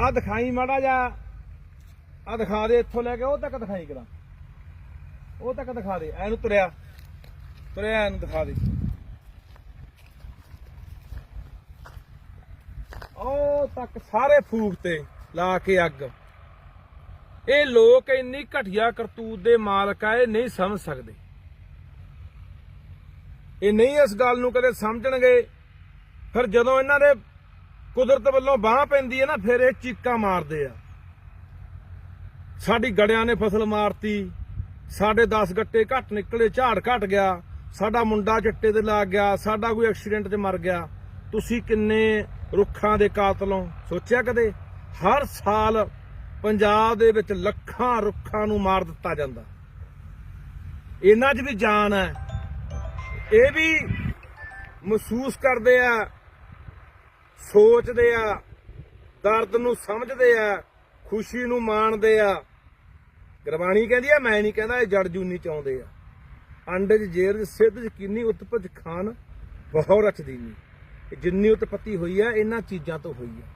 ਆ ਦਿਖਾਈ ਮਾੜਾ ਜਾ ਆ ਦਿਖਾ ਦੇ, ਇੱਥੋਂ ਲੈ ਕੇ ਉਹ ਤੱਕ ਦਿਖਾਈ ਕਰਾਂ। ਉਹ ਤੱਕ ਦਿਖਾ ਦੇ ਐਨੂੰ ਤੁਰਿਆ। ਤੁਰਿਆ ਐਨੂੰ ਦਿਖਾ ਦੇ। ਉਹ ਤੱਕ ਸਾਰੇ ਫੂਕ ਤੇ ਲਾ ਕੇ ਅੱਗ। ਇਹ ਲੋਕ ਇੰਨੀ ਘਟੀਆ ਕਰਤੂਤ ਦੇ ਮਾਲਕ ਆ, ਇਹ ਨਹੀਂ ਸਮਝ ਸਕਦੇ। ਇਹ ਨਹੀਂ ਇਸ ਗੱਲ ਨੂੰ ਕਦੇ ਸਮਝਣਗੇ। ਫਿਰ ਜਦੋਂ ਇਹਨਾਂ ਦੇ ਕੁਦਰਤ ਵੱਲੋਂ ਬਾਹ ਪੈਂਦੀ ਹੈ ਨਾ, ਫਿਰ ਇਹ ਚੀਕਾਂ ਮਾਰਦੇ ਆ। ਸਾਡੀ ਗੜਿਆਂ ਨੇ ਫਸਲ ਮਾਰਤੀ, ਸਾਡੇ 10 ਗੱਟੇ ਘੱਟ ਨਿਕਲੇ, ਝਾੜ ਘਟ ਗਿਆ, ਸਾਡਾ ਮੁੰਡਾ ਚਿੱਟੇ ਤੇ ਲੱਗ ਗਿਆ, ਸਾਡਾ ਕੋਈ ਐਕਸੀਡੈਂਟ 'ਚ ਮਰ ਗਿਆ। ਤੁਸੀਂ ਕਿੰਨੇ ਰੁੱਖਾਂ ਦੇ ਕਾਤਲੋਂ ਸੋਚਿਆ ਕਦੇ? ਹਰ ਸਾਲ ਪੰਜਾਬ ਦੇ ਵਿੱਚ ਲੱਖਾਂ ਰੁੱਖਾਂ ਨੂੰ ਮਾਰ ਦਿੱਤਾ ਜਾਂਦਾ। ਇਹਨਾਂ 'ਚ ਵੀ ਜਾਨ ਹੈ। ਇਹ ਵੀ ਮਹਿਸੂਸ ਕਰਦੇ ਆ ਸੋਚਦੇ ਆ, ਦਰਦ ਨੂੰ ਸਮਝਦੇ ਆ, ਖੁਸ਼ੀ ਨੂੰ ਮਾਣਦੇ ਆ। ਗੁਰਬਾਣੀ ਕਹਿੰਦੀ ਆ, ਮੈਂ ਨਹੀਂ ਕਹਿੰਦਾ ਇਹ ਜੜ ਜੂਨੀ ਚਾਉਂਦੇ ਆ। ਅੰਡੇ 'ਚ ਜੇਰ 'ਚ, ਸਿੱਧ ਯਕੀਨੀ ਉਤਪਜ ਖਾਨ ਬਹੁ ਰਚਦੀਨੀ ਇਹ ਜਿੰਨੀ ਉਤਪਤੀ ਹੋਈ ਆ, ਇਹਨਾਂ ਚੀਜ਼ਾਂ ਤੋਂ ਹੋਈ ਆ।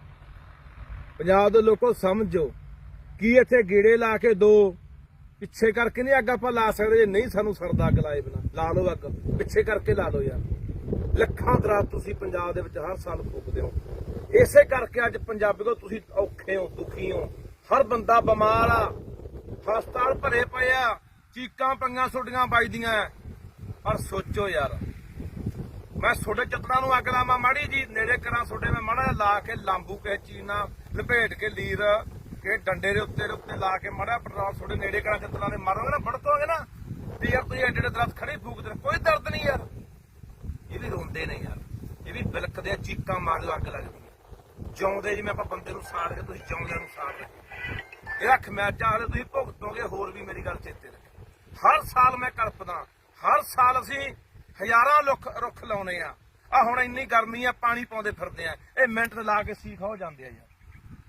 ਪੰਜਾਬ ਦੇ ਲੋਕੋ ਸਮਝੋ, ਕੀ ਇੱਥੇ ਗੇੜੇ ਲਾ ਕੇ ਦੋ, ਪਿੱਛੇ ਕਰਕੇ ਨਹੀਂ ਅੱਗ ਆਪਾਂ ਲਾ ਸਕਦੇ, ਜੇ ਨਹੀਂ ਸਾਨੂੰ ਸਰਦਾ ਅੱਗ ਲਾਏ ਬਿਨਾ। ਲਾ ਲਓ ਅੱਗ, ਪਿੱਛੇ ਕਰਕੇ ਲਾ ਲਓ ਯਾਰ। ਲੱਖਾਂ ਦਰਾਤ ਤੁਸੀਂ ਪੰਜਾਬ ਦੇ ਵਿੱਚ ਹਰ ਸਾਲ ਫੂਕਦੇ ਹੋ। ਇਸੇ ਕਰਕੇ ਅੱਜ ਪੰਜਾਬੀ ਕੋ ਤੁਸੀਂ ਔਖੇ ਹੋ ਦੁਖੀ ਹੋ। ਹਰ ਬੰਦਾ ਬਿਮਾਰ ਆ। ਹਸਪਤਾਲ ਭਰੇ ਪਏ ਆ। ਚੀਕਾਂ ਪੰਗਾਂ ਛੋਡੀਆਂ ਵੱਜਦੀਆਂ। ਪਰ ਸੋਚੋ ਯਾਰ ਮੈਂ ਤੁਹਾਡੇ ਚਤਰਾਂ ਨੂੰ ਅੱਗ ਲਾਵਾਂ। ਮਾੜੀ ਜੀ ਨੇੜੇ ਕਰਾਂ ਤੁਹਾਡੇ ਮੈਂ ਮਾੜਾ ਲਾ ਕੇ ਲਾਂਬੂ ਕੇ ਚੀਨਾ ਲਪੇਟ ਕੇ ਲੀਰ ਕੇ ਡੰਡੇ ਦੇ ਉੱਤੇ ਦੇ ਉੱਤੇ ਲਾ ਕੇ ਮਾੜਾ ਪੈਟਰੋਲ ਤੁਹਾਡੇ ਨੇੜੇ ਕਰਾਂ ਚਤਰਾਂ ਦੇ ਮਾਰੋਗੇ ਨਾ ਫੜਕੋਗੇ ਨਾ। ਤੇ ਯਾਰ ਤੁਸੀਂ ਐਡੇ ਐਡੇ ਦਰਦ ਖੜੇ ਫੂਕਦੇ ਨੇ, ਕੋਈ ਦਰਦ ਨਹੀਂ ਯਾਰ। ਇਹ ਨੇ ਯਾਰ। ਇਹ ਵੀ ਬਿਲਕਦੇ ਆ ਚੀਕਾਂ ਮਾਰ ਅੱਗ ਲੱਗਦੀ ਹੈ। ਜਿਉਂਦੇ ਜਿਵੇਂ ਆਪਾਂ ਬੰਦੇ ਨੂੰ ਸਾੜ ਕੇ ਤੁਸੀਂ ਜਿਉਂਦਿਆਂ ਨੂੰ ਸਾੜ ਰਹੇ ਇਹ ਰੱਖ ਮੈਂ ਤੁਸੀਂ ਭੁਗਤੋਗੇ, ਹੋਰ ਵੀ ਮੇਰੀ ਗੱਲ ਚੇਤੇ ਰੱਖ ਹਰ ਸਾਲ ਮੈਂ ਕਲਪਦਾ ਹਰ ਸਾਲ ਅਸੀਂ ਹਜ਼ਾਰਾਂ ਰੁੱਖ ਰੁੱਖ ਲਾਉਨੇ ਆ। ਆ ਹੁਣ ਇੰਨੀ ਗਰਮੀ ਆ, ਪਾਣੀ ਪਾਉਂਦੇ ਫਿਰਦੇ ਆ। ਇਹ ਮਿੰਟ ਲਾ ਕੇ ਸੀਖ ਹੋ ਜਾਂਦੇ ਆ ਯਾਰ।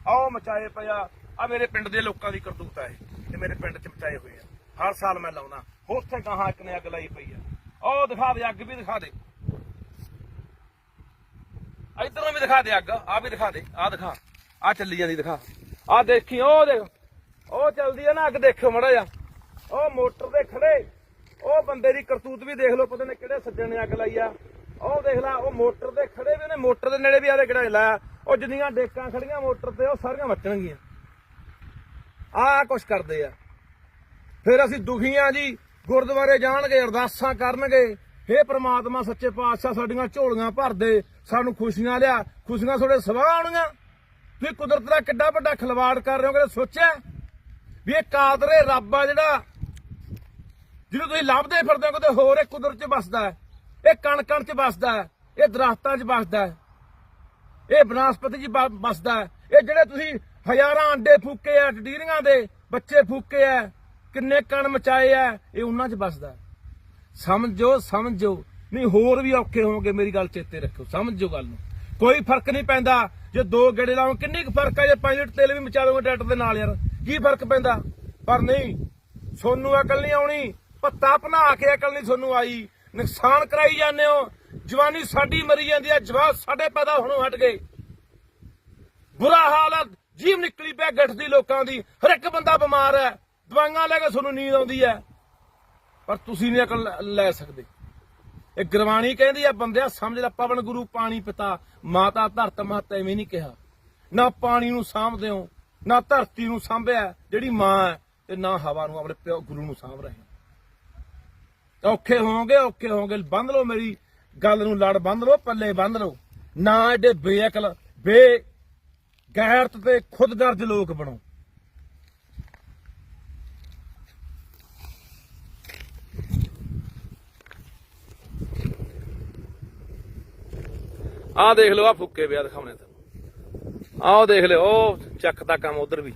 ਆਓ ਮਚਾਏ ਪਿਆ ਆ। ਮੇਰੇ ਪਿੰਡ ਦੇ ਲੋਕਾਂ ਦੀ ਕਰਤੂਤ ਆ ਇਹ ਤੇ ਮੇਰੇ ਪਿੰਡ ਚ ਮਚਾਏ ਹੋਏ ਆ। ਹਰ ਸਾਲ ਮੈਂ ਲਾਉਣਾ ਹੋਰ ਤੇ ਕਹਾਂ ਇੱਕ ਨੇ ਅੱਗ ਲਾਈ ਪਈ ਆ। ਉਹ ਦਿਖਾ ਦੇ, ਅੱਗ ਵੀ ਦਿਖਾ ਦੇ। ਇਧਰੋਂ ਵੀ ਦਿਖਾ ਦੇ ਅੱਗ ਆ ਵੀ ਦਿਖਾ ਦੇ ਆ ਦਿਖਾ ਆ ਚੱਲੀ ਜਾਂਦੀ ਦਿਖਾ। ਆ ਦੇਖੀ, ਉਹ ਦੇਖ, ਉਹ ਚੱਲਦੀ ਆ ਨਾ ਅੱਗ ਦੇਖਿਓ ਮੜਾ ਜਾ ਉਹ ਮੋਟਰ ਦੇ ਖੜੇ, ਉਹ ਬੰਦੇ ਦੀ ਕਰਤੂਤ ਵੀ ਦੇਖ ਲਓ, ਪਤਾ ਨੇ ਕਿਹੜੇ ਸੱਜਣ ਨੇ ਅੱਗ ਲਾਈ ਆ। ਉਹ ਦੇਖ ਲੈ, ਉਹ ਮੋਟਰ ਦੇ ਖੜੇ ਵੀ ਉਹਨੇ ਮੋਟਰ ਦੇ ਨੇੜੇ ਵੀ ਆਦੇ ਕਿਹੜਾ ਲਾਇਆ ਉਹ ਜਿੰਨੀਆਂ ਡੇਕਾਂ ਖੜੀਆਂ ਮੋਟਰ ਤੇ, ਉਹ ਸਾਰੀਆਂ ਮੱਚਣਗੀਆਂ। ਆ ਕੁਛ ਕਰਦੇ ਆ। ਫਿਰ ਅਸੀਂ ਦੁਖੀਆਂ ਜੀ, ਗੁਰਦੁਆਰੇ ਜਾਣਗੇ, ਅਰਦਾਸਾਂ ਕਰਨਗੇ। ਹੇ ਪ੍ਰਮਾਤਮਾ, ਸੱਚੇ ਪਾਤਸ਼ਾਹ ਸਾਡੀਆਂ ਝੋਲੀਆਂ ਭਰ ਦੇ, ਸਾਨੂੰ ਖੁਸ਼ੀਆਂ ਲਿਆ। ਖੁਸ਼ੀਆਂ ਤੁਹਾਡੇ ਸਵਾਹ ਆਉਣਗੀਆਂ। ਤੁਸੀਂ ਕੁਦਰਤ ਦਾ ਕਿੱਡਾ ਵੱਡਾ ਖਿਲਵਾੜ ਕਰ ਰਹੇ ਹੋ ਕਦੇ ਸੋਚਿਆ? ਵੀ ਇਹ ਕਾਦਰੇ ਰੱਬ ਆ ਜਿਹੜਾ, ਜਿਹਨੂੰ ਤੁਸੀਂ ਲੱਭਦੇ ਫਿਰਦੇ ਹੋ, ਕਿਤੇ ਹੋਰ ਇਹ ਕੁਦਰਤ 'ਚ ਵਸਦਾ ਇਹ ਕਣ ਕਣ 'ਚ ਵਸਦਾ ਇਹ ਦਰਖਤਾਂ 'ਚ ਵੱਸਦਾ ਇਹ ਬਨਸਪਤੀ 'ਚ ਵਸਦਾ ਇਹ ਜਿਹੜੇ ਤੁਸੀਂ ਹਜ਼ਾਰਾਂ ਅੰਡੇ ਫੂਕੇ ਆ ਡੀਰੀਆਂ ਦੇ ਬੱਚੇ ਫੂਕੇ ਆ, ਕਿੰਨੇ ਕਣ ਮਚਾਏ ਆ, ਇਹ ਉਹਨਾਂ 'ਚ ਵੱਸਦਾ ਸਮਝੋ ਸਮਝੋ। ਨਹੀਂ, ਹੋਰ ਵੀ ਔਖੇ ਹੋਵੋਗੇ ਮੇਰੀ ਗੱਲ ਚੇਤੇ ਰੱਖੋ ਸਮਝੋ ਗੱਲ ਨੂੰ। ਕੋਈ ਫ਼ਰਕ ਨਹੀਂ ਪੈਂਦਾ ਜੇ ਦੋ ਗੇੜੇ ਲਾਓ ਕਿੰਨੀ ਕੁ ਫ਼ਰਕ ਹੈ ਜੇ 5 ਤੇਲ ਵੀ ਮਚਾ ਟਰੈਕਟਰ ਦੇ ਨਾਲ ਯਾਰ, ਕੀ ਫ਼ਰਕ ਪੈਂਦਾ? ਪਰ ਨਹੀਂ, ਸੋਨੂੰ ਅਕਲ ਨਹੀਂ ਆਉਣੀ। ਪੱਤਾ ਬਣਾ ਕੇ ਅਕਲ ਨਹੀਂ ਸੋਨੂੰ ਆਈ। ਨੁਕਸਾਨ ਕਰਾਈ ਜਾਂਦੇ ਹੋ। ਜਵਾਨੀ ਸਾਡੀ ਮਰੀ ਜਾਂਦੀ ਹੈ ਜਵਾਬ ਸਾਡੇ ਪੈਦਾ ਹੋਣੋਂ ਹਟ ਗਏ। ਬੁਰਾ ਹਾਲ ਹੈ ਜੀਵ ਨਿਕਲੀ ਪਿਆ ਗੱਠ ਦੀ ਲੋਕਾਂ ਦੀ। ਹਰ ਇੱਕ ਬੰਦਾ ਬਿਮਾਰ ਹੈ, ਦਵਾਈਆਂ ਲੈ ਕੇ ਤੁਹਾਨੂੰ ਨੀਂਦ ਆਉਂਦੀ ਹੈ। ਪਰ ਤੁਸੀਂ ਨਹੀਂ ਅਕਲ ਲੈ- ਸਕਦੇ। ਇਹ ਗੁਰਬਾਣੀ ਕਹਿੰਦੀ ਆ, ਬੰਦਿਆ ਸਮਝ ਲੈ, ਪਵਨ ਗੁਰੂ ਪਾਣੀ ਪਿਤਾ, ਮਾਤਾ ਧਰਤ ਮਾਤਾ ਐਵੇਂ ਨਹੀਂ ਕਿਹਾ। ਨਾ ਪਾਣੀ ਨੂੰ ਸਾਂਭਦੇ ਹੋ, ਨਾ ਧਰਤੀ ਨੂੰ ਸਾਂਭਿਆ, ਜਿਹੜੀ ਮਾਂ ਹੈ, ਤੇ ਨਾ ਹਵਾ ਨੂੰ ਆਪਣੇ ਪਿਓ ਗੁਰੂ ਨੂੰ ਸਾਂਭ ਰਹੇ ਔਖੇ ਹੋਵੋਗੇ ਔਖੇ ਹੋਵੋਗੇ, ਬੰਦ ਲਓ ਮੇਰੀ ਗੱਲ ਨੂੰ, ਲੜ ਬੰਦ ਲਓ, ਪੱਲੇ ਬੰਦ ਲਓ। ਨਾ ਐਡੇ ਬੇਅਕਲ ਬੇ ਗੈਰਤ ਤੇ ਖੁਦਗਰਜ ਲੋਕ ਬਣੋ। ਆਹ ਦੇਖ ਲਓ ਆ ਫੁੱਕੇ ਪਿਆ ਦਿਖਾਉਣੇ ਤੈਨੂੰ। ਆਹ ਦੇਖ ਲਿਓ, ਉਹ ਚੱਕ ਦਾ ਕੰਮ ਉਧਰ ਵੀ।